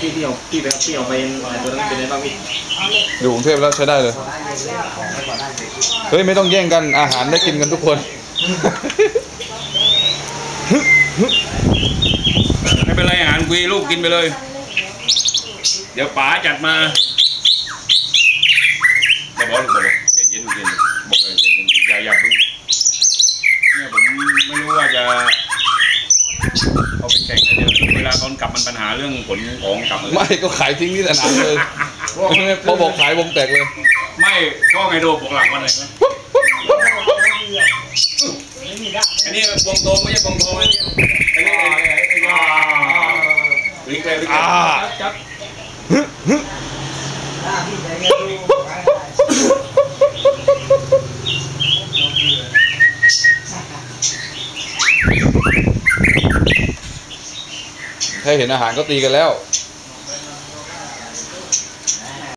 พี่ที่เอาพี่ไปเอาพี่เอาไปตัวนั้นเป็นไงบ้างพี่อยู่กรุงเทพแล้วใช้ได้เลย เฮ้ย ไม่ต้องแย่งกันอาหารได้กินกันทุกคนไม่เป็นไรอาหารคุยลูกกินไปเลย เดี๋ยวป๋าจัดมาอย่าบอกลูกบอกเย็นเย็นเย็นบอกเลยเย็นอย่าอย่าเพิ่งเนี่ยผมไม่รู้ว่าจะ เอาไปแข่งนะเดี๋ยวเวลาตอนกลับมันปัญหาเรื่องขนของกลับมาไม่ก็ขายทิ้งที่สนามเลยพอบอกขายวงแตกเลย ไม่ก็ไงโดบอกหลังมันเลยนะอันนี้วงโตไม่ใช่วงโตนะอันนี้ไอ้ไอ้ไอ้ยาลิกเลยลิกเลยอ่าจับ แค่เห็นอาหารก็ตีกันแล้ว